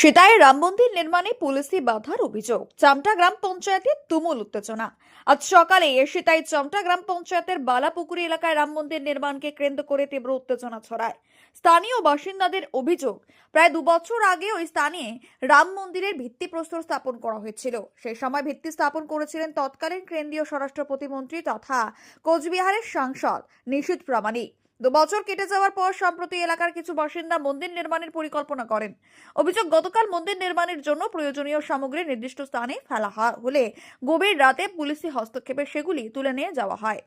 সেটাই রাম মন্দির নির্মাণে পুলিশি বাধার অভিযোগ। চামটা গ্রাম পঞ্চায়েতে তুমুল উত্তেজনা। আজ সকালে সেটাই চামটা গ্রাম পঞ্চায়েতের বালাপুকুরি এলাকায় রাম মন্দির নির্মাণকে কেন্দ্র করে তীব্র উত্তেজনা ছড়ায়। স্থানীয় বাসিন্দাদের অভিযোগ, প্রায় দু বছর আগে ওই স্থানে রাম মন্দিরের ভিত্তিপ্রস্তর স্থাপন করা হয়েছিল। সেই সময় ভিত্তি স্থাপন করেছিলেন তৎকালীন কেন্দ্রীয় স্বরাষ্ট্র প্রতিমন্ত্রী তথা কোচবিহারের সাংসদ নিশীথ প্রামাণিক। দু বছর কেটে যাওয়ার পর সম্প্রতি এলাকার কিছু বাসিন্দা মন্দির নির্মাণের পরিকল্পনা করেন। অভিযোগ, গতকাল মন্দির নির্মাণের জন্য প্রয়োজনীয় সামগ্রী নির্দিষ্ট স্থানে ফেলা হলে গভীর রাতে পুলিশি হস্তক্ষেপে সেগুলি তুলে নিয়ে যাওয়া হয়।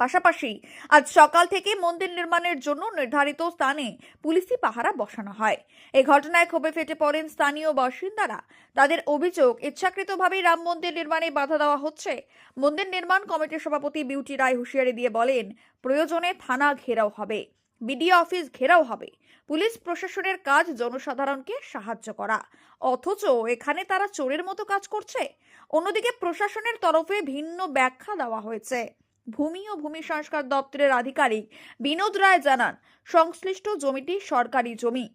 পাশাপাশি আজ সকাল থেকে মন্দির নির্মাণের জন্য নির্ধারিত স্থানে পুলিশি পাহারা বসানো হয়। এই ঘটনায় ক্ষোভে ফেটে পড়েন স্থানীয় বাসিন্দারা। তাদের অভিযোগ, ইচ্ছাকৃতভাবেই রাম মন্দির নির্মাণে বাধা দেওয়া হচ্ছে। মন্দির নির্মাণ কমিটির সভাপতি বিউটি রায় হুঁশিয়ারি দিয়ে বলেন, প্রয়োজনে থানা ঘেরাও হবে বিডিও অফিস ঘেরাও হবে। পুলিশ প্রশাসনের কাজ জনসাধারণকে সাহায্য করা। অথচ এখানে তারা চোরের মতো কাজ করছে। অন্যদিকে প্রশাসনের তরফে ভিন্ন ব্যাখ্যা দেওয়া হয়েছে। ভূমি ও ভূমি সংস্কার দপ্তরের আধিকারিক বিনোদ রায় জানান, সংশ্লিষ্ট জমিটি সরকারি জমি।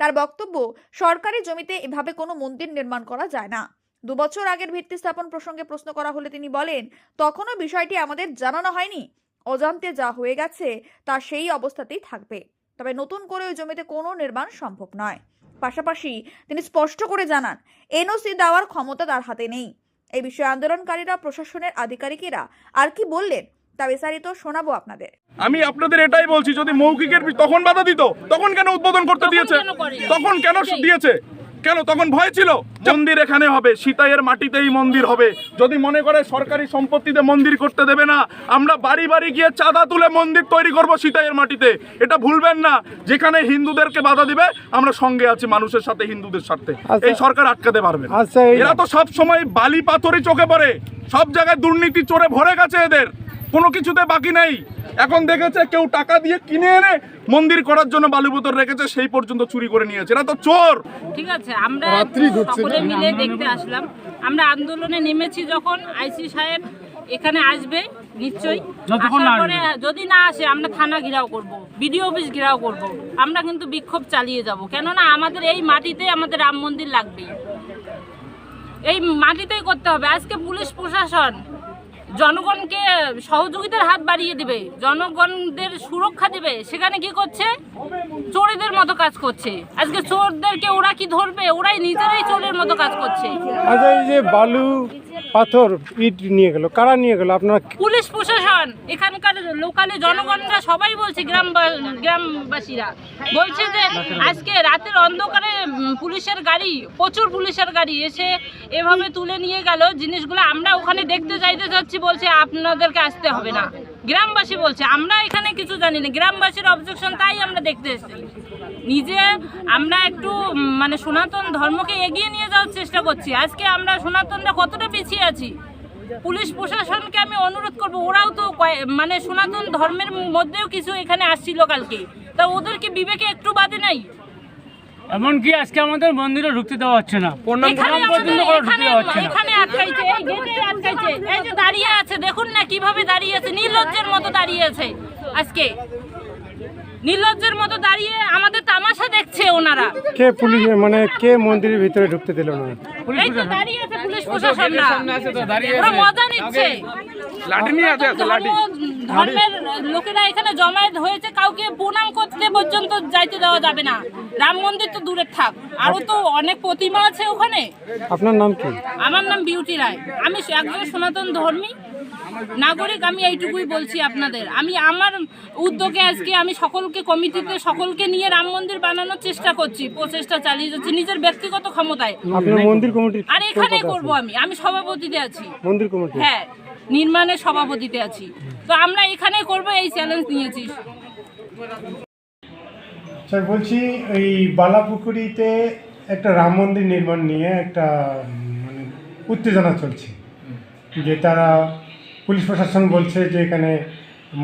তার বক্তব্য, সরকারি জমিতে এভাবে কোনো মন্দির নির্মাণ করা যায় না। দুবছর আগের ভিত্তি স্থাপন প্রসঙ্গে প্রশ্ন করা হলে তিনি বলেন, তখনও বিষয়টি আমাদের জানানো হয়নি। অজান্তে যা হয়ে গেছে, তা সেই অবস্থাতেই থাকবে। তবে নতুন করে ওই জমিতে কোনো নির্মাণ সম্ভব নয়। পাশাপাশি তিনি স্পষ্ট করে জানান, এনওসি দেওয়ার ক্ষমতা তার হাতে নেই। এই বিষয়ে আন্দোলনকারীরা, প্রশাসনের আধিকারিকেরা আর কি বললেন? তা বিস্তারিত শোনাবো আপনাদের। আমি আপনাদের এটাই বলছি যদি মৌখিকের তখন বাধা দিত তখন কেন উদ্বোধন করতে দিয়েছে? তখন কেন দিয়েছে? কেন? তখন ভয় ছিল। মন্দির এখানে হবে সীতাইয়ের মাটিতেই মন্দির হবে। যদি মনে করে সরকারি সম্পত্তিতে মন্দির করতে দেবে না আমরা বাড়ি বাড়ি গিয়ে চাঁদা তুলে মন্দির তৈরি করব সীতাইয়ের মাটিতে। এটা ভুলবেন না। যেখানে হিন্দুদেরকে বাধা দিবে আমরা সঙ্গে আছি মানুষের সাথে হিন্দুদের সাথে। আচ্ছা। এই সরকার আটকাতে পারবে। আচ্ছা এরা তো সব সময় বালি পাথরই চোখে পড়ে। সব জায়গায় দুর্নীতি চোরে ভরে গেছে এদের। কোনো কিছুতে বাকি নাই। এখন দেখেছে কেউ টাকা দিয়ে কিনে এনে মন্দির করার জন্য বালুবোতর রেখেছে সেই পর্যন্ত চুরি করে নিয়েছে। এরা তো চোর! ঠিক আছে আমরা সকলে মিলে দেখতে আসলাম। আমরা আন্দোলনে নেমেছি যখন আইসি সাহেব এখানে আসবে নিশ্চয়ই। পরে যদি না আসে আমরা থানা ঘেরাও করব বিডিও অফিস ঘেরাও করব। আমরা কিন্তু বিক্ষোভ চালিয়ে যাব। কেননা আমাদের এই মাটিতে আমাদের রাম মন্দির লাগবে। এই মাটিতেই করতে হবে। আজকে পুলিশ প্রশাসন জনগণকে সহযোগিতার হাত বাড়িয়ে দিবে, জনগণদের সুরক্ষা দিবে, সেখানে কি করছে? চোরেদের মতো কাজ করছে। আজকে চোরদেরকে ওরা কি ধরবে? ওরাই নিজেরাই চোরের মতো কাজ করছে। আচ্ছা এই যে বালু পাথর ইট নিয়ে গেল, কারা নিয়ে গেল? আপনার পুলিশ প্রশাসন, এখানকার লোকালে জনগণরা সবাই বলছে গ্রাম গ্রামবাসীরা। বলছে যে আজকে রাতের অন্ধকারে পুলিশের গাড়ি, প্রচুর পুলিশের গাড়ি এসে এভাবে তুলে নিয়ে গেল। জিনিসগুলো আমরা ওখানে দেখতে চাইতে যাচ্ছি বলছে আপনাদেরকে আসতে হবে না। গ্রামবাসী বলছে, আমরা এখানে কিছু জানি না। গ্রামবাসীর অবজেকশন তাই আমরা দেখতে এসেছি। নিজে আমরা একটু মানে সনাতন ধর্মকে এগিয়ে নিয়ে যাওয়ার চেষ্টা করছি। আজকে আমরা সনাতনরা কতটা পিছিয়ে আছি? পুলিশ প্রশাসনকে আমি অনুরোধ করব ওরাও তো মানে সনাতন ধর্মের মধ্যেও কিছু এখানে আসছিল কালকে। তা ওদের কি বিবেকে একটু বাদে নাই? এমনকি আজকে আমাদের মন্দিরে ঢুকতে দেওয়া হচ্ছে না। এখানে প্রণাম পর্যন্ত আমাদের- ঢুকতে এখানে দেওয়া হচ্ছে না। এখানে আটকাইছে এই গেটে আটকাইছে। এই যে দাঁড়িয়ে আছে দেখুন না কীভাবে দাঁড়িয়ে আছে নির্লজ্জের মতো দাঁড়িয়ে আছে আজকে। নির্লজ্জের মতো দাঁড়িয়ে আমাদের তামাশা দেখছে ওনারা। কে পুলিশ মানে কে মন্দিরের ভিতরে ঢুকতে দিল না? এই তো দাঁড়িয়ে আছে পুলিশ প্রশাসনরা। ওরা মজা নিচ্ছে। ধর্মের লোকেরা এখানে জমায়েত হয়েছে কাউকে প্রণাম করতে পর্যন্ত যাইতে দেওয়া যাবে না। রাম মন্দির তো দূরে থাক। আরও তো অনেক প্রতিমা আছে ওখানে। আপনার নাম কি? আমার নাম বিউটি রায়। আমি একজন সনাতন ধর্মী। নাগরিক আমি এইটুকুই বলছি আপনাদের। আমি আমার উদ্যোগে আজকে আমি সকলকে কমিটিতে সকলকে নিয়ে রাম মন্দির বানানোর চেষ্টা করছি প্রচেষ্টা চালিয়ে যাচ্ছি নিজের ব্যক্তিগত ক্ষমতায়। মন্দির আর পদে করব আমি আমি সভাপতিতে আছি। মন্দির কমিটি? হ্যাঁ নির্মাণের সভাপতিতে আছি। তো আমরা এখানেই করব এই চ্যালেঞ্জ নিয়েছি। স্যার বলছি এই বালাপুকুরিতে একটা রাম মন্দির নির্মাণ নিয়ে একটা মানে উত্তেজনা চলছে। যে তারা পুলিশ প্রশাসন বলছে যে এখানে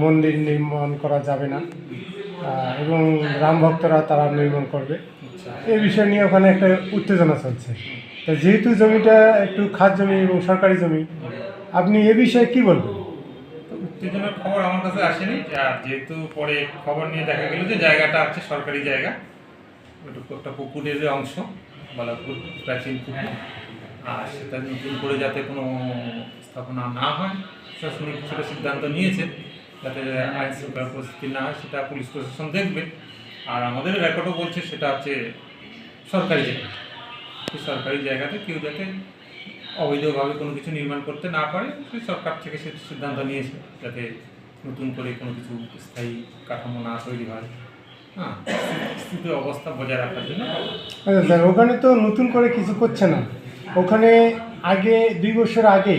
মন্দির নির্মাণ করা যাবে না। এবং রাম ভক্তরা তারা নির্মাণ করবে। এই বিষয় নিয়ে ওখানে একটা উত্তেজনা চলছে। তা যেহেতু জমিটা একটু খাস জমি এবং সরকারি জমি, আপনি এ বিষয়ে কি বলবেন? উত্তেজনার খবর আমার কাছে আসেনি। আর যেহেতু পরে খবর নিয়ে দেখা গেল যে জায়গাটা আছে সরকারি জায়গা একটা পুকুরের অংশ, বালাপুর, প্রাচীন পুকুর। আর সেটা নতুন করে যাতে কোনো স্থাপনা না হয়, প্রশাসনিক সেটা সিদ্ধান্ত নিয়েছে, যাতে আইন শৃঙ্খলা পরিস্থিতি না হয়, সেটা পুলিশ প্রশাসন দেখবে। আর আমাদের রেকর্ডও বলছে সেটা হচ্ছে সরকারি জায়গা। সরকারি জায়গাতে কেউ যাতে অবৈধভাবে কোনো কিছু নির্মাণ করতে না পারে, সেই সরকার থেকে সে সিদ্ধান্ত নিয়েছে, যাতে নতুন করে কোনো কিছু স্থায়ী কাঠামো না তৈরি হয়। হ্যাঁ অবস্থা বজায় রাখার জন্য। আচ্ছা ওখানে তো নতুন করে কিছু করছে না। ওখানে আগে, দুই বছর আগে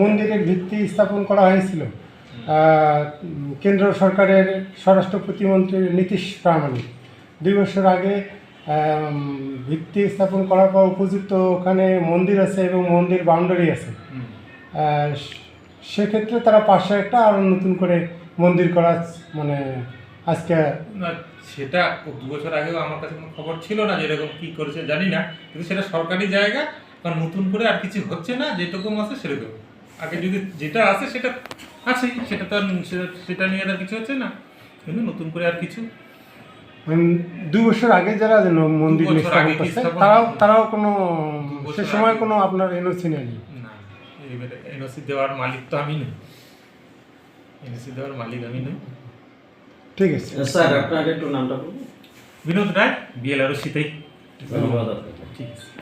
মন্দিরের ভিত্তি স্থাপন করা হয়েছিল। কেন্দ্র সরকারের স্বরাষ্ট্র প্রতিমন্ত্রী নীতিশ প্রামাণিক। দুই বছর আগে ভিত্তি স্থাপন করার পর উপযুক্ত ওখানে মন্দির আছে এবং মন্দির বাউন্ডারি আছে। সেক্ষেত্রে তারা পাশে একটা আরও নতুন করে মন্দির করা মানে আজকে সেটা দু বছর আগেও আমার কাছে কোনো খবর ছিল না যেরকম কি করেছে জানি না। কিন্তু সেটা সরকারি জায়গা কারণ নতুন করে আর কিছু হচ্ছে না যেরকম আছে সেরকম। আগে যদি যেটা আছে সেটা আছে সেটা তো আর সেটা- সেটা নিয়ে আর কিছু হচ্ছে না। কিন্তু নতুন করে আর কিছু। দুই বছর আগে যারা মন্দির স্থাপন করছে তারাও তারাও কোনো সে সময় কোনো আপনার এনওসি নেয়নি। না এবারে এনওসি দেওয়ার মালিক তো আমি নই। এনওসি দেওয়ার মালিক আমি নই। ঠিক আছে। স্যার আপনার একটু নামটা বলুন। বিনোদ রায় বিএলআরও শীতেই ধন্যবাদ আপনাকে। ঠিক আছে।